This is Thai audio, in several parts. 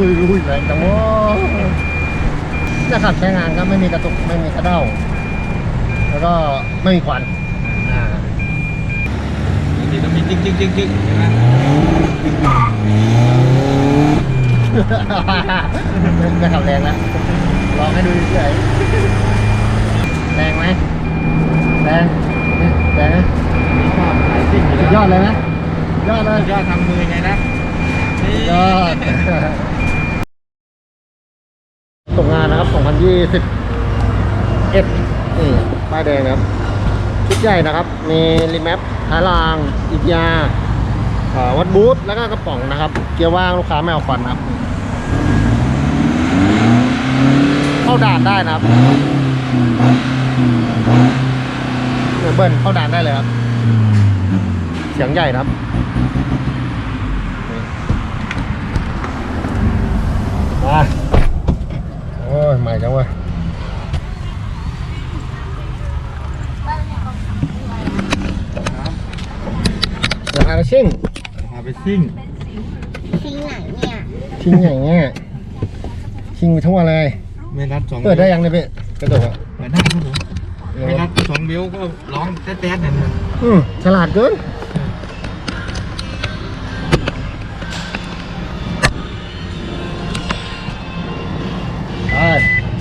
ุยอุ้ยแรงจังวะจะขับใช้งานก็ไม่มีกระตุกไม่มีกระเด้า แล้วก็ไม่มีควันอ่าบางทีต้องมีจิ๊กจิ๊กจิ๊กจิ๊กใช่ไหมจะขับแรงแล้วลองให้ดูเฉยแรงไหมแรงแรงนะยอดเลยไหมยอดเลยยอดทำมือไงนะยอด ส่งานนะครับ 2021นี่ป้ายแดงนะครับ ชุดใหญ่นะครับ มีรีแมปท้ายรางอีกยาวัดบูธแล้วก็กระป๋องนะครับ เกียร์ว่างลูกค้าไม่เอาควันนะครับ เข้าด่านได้นะครับเดี๋ยวเบิ้ลเข้าด่านได้เลยครับ เสียงใหญ่นะครับมา ใหม่จังเว้ยเดี๋ยวพาไปชิ่งพาไปซิ่งทิ้งไหนเนี่ยชิ่งอย่างเงี้ยชิ่งไปทั่วเลย ไม่รัดสองเปิดได้ยังเนี่ยพี่กระจกอะเปิดได้ครับผมไม่รัดสองเบลก็ร้องแต๊ดๆเนี่ยนะอืมฉลาดเกิน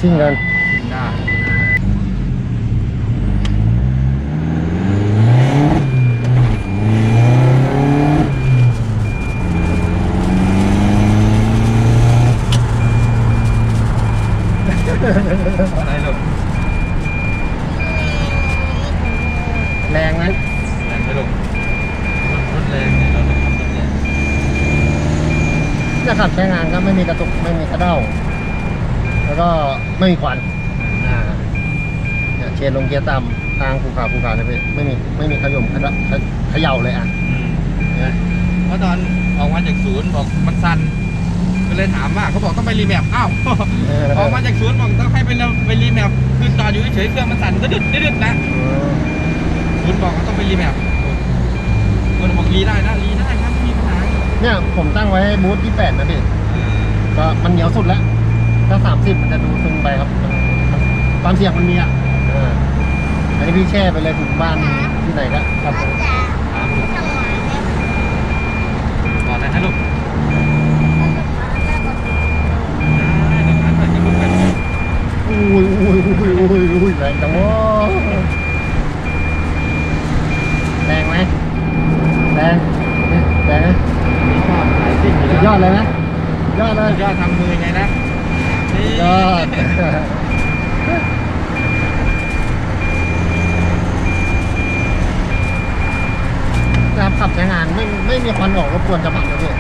ชิ่งกันซิ่งได้อะไรหรอกแรงไหมแรงไม่ลงรถรถแรงเนี่ยเราต้องทำรถแรงจะขับใช้งานก็ไม่มีกระตุกไม่มีกระเด้า แล้วก็ไม่มีควันอ่าเนี่ยเชนลงเกียร์ต่ำทางภูเขาภูเขาเนี่ยพี่ไม่มีไม่มีขยมขยะเขย่าเลยอะอืมเห็นไหมเพราะตอนออกมาจากศูนย์บอกมันสั่นก็เลยถามว่าเขาบอกต้องไปรีแมปอ้าวเออออกมาจากศูนย์บอกต้องให้ไปเร็วไปรีแมปคือจอดอยู่เฉยๆเครื่องมันสั่นก็ดึดดึดๆนะเออศูนย์บอกว่าต้องไปรีแมปคนบอกรีได้นะรีได้ครับไม่มีปัญหาเนี่ยผมตั้งไว้บูธที่แปดนะพี่ก็มันเหนียวสุดแล้ว ถ้าสามสิบมันจะดูซึมไปครับมันมันความเสี่ยงมันมีอะเอออันนี้พี่แช่ไปเลยถึงบ้านที่ไหนก็ครับผมจะถามทำไมเนี่ยบอกนะฮะลูกได้เดี๋ยวถามไปจะลูกกันอุ้ยอุ้ยอุ้ยอุ้ยอุ้ยแรงจังวะแรงไหมแรงแรงนะมีชอบขายซิ่งอยู่สุแล้วดยอดเลยนะสุดยอดเลยสุดยอดทำมือไงนะนี่สุด ยอดนะครับขับใช้งานไม่ไม่มีควันออกรบกวนจังหวะนะพี่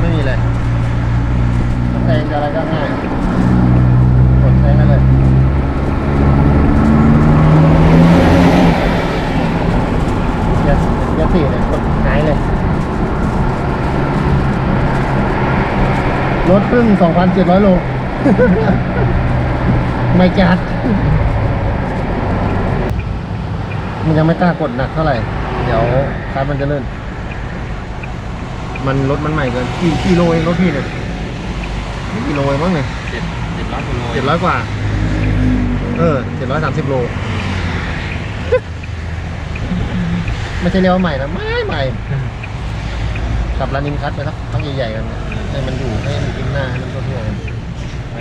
ไม่มีเลยแซงอะไรก็ง่ายกดใช้ได้เลยเกียร์เกียร์สี่เนี่ยกดหายเลย รถเพิ่ง 2,700 โล ไม่จัด มันยังไม่กล้ากดหนักเท่าไหร่ เดี๋ยวคาร์บมันจะเลื่อน มันรถมันใหม่เกินกี่กิโลเองรถพี่เนี่ยไม่กิโลเองมั้งเนี่ยเจ็ดเจ็ดร้อยกิโลเจ็ดร้อยกว่า เออเจ็ดร้อยสามสิบโล ไม่ใช่เรียกว่าใหม่นะ ไม่ใหม่ขับรันนิงคัทไปสักพักใหญ่ๆกันเนี่ย ให้มันอยู่ให้มันกินหน้าให้มันทั่วๆกันไป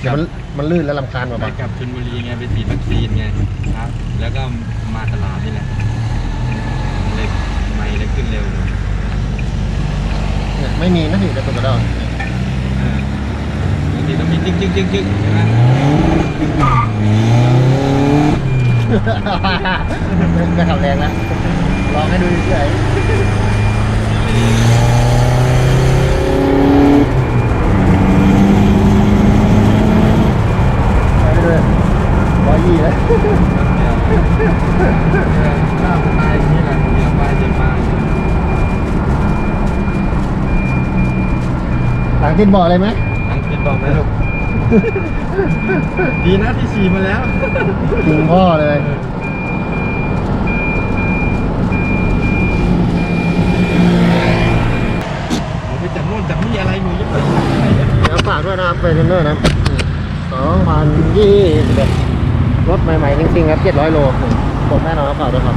เดี๋ยวมันมันลื่นแล้วลำคาญกว่าไปปะกลับชลบุรีไงไปฉีดวัคซีนไงครับ แล้วก็มาตลาดนี่แหละเลยไม่เลยขึ้นเร็วเลยเนี่ยไม่มีนะพี่กระตุกกระดอนเออบางทีต้องมีจิ๊กจิ๊กจิ๊กจิ๊กใช่ไหมจะขับแรงแล้วลองให้ดูเฉยๆไปเลยร้อยยี่เลย เดี๋ยวข้ามตายอย่างนี้แหละเดี๋ยวไปเดี๋ยวมา หลั งติดเบาะเลยไหมทั้งคิดบอกไหมลูก ดีนะที่ฉี่มาแล้ว จริงพ่อเลยผมไปจับนนู่นจากนี่อะไรหนูจะไปไหนเนี่ยเดี๋ยวฝากด้วยนะครับเฟรนเนอร์นะครับสองพันยี่สิบเอ็ดรถใหม่ๆจริงๆครับเจ็ดร้อยโลผมแน่นอนครับฝากด้วยครับ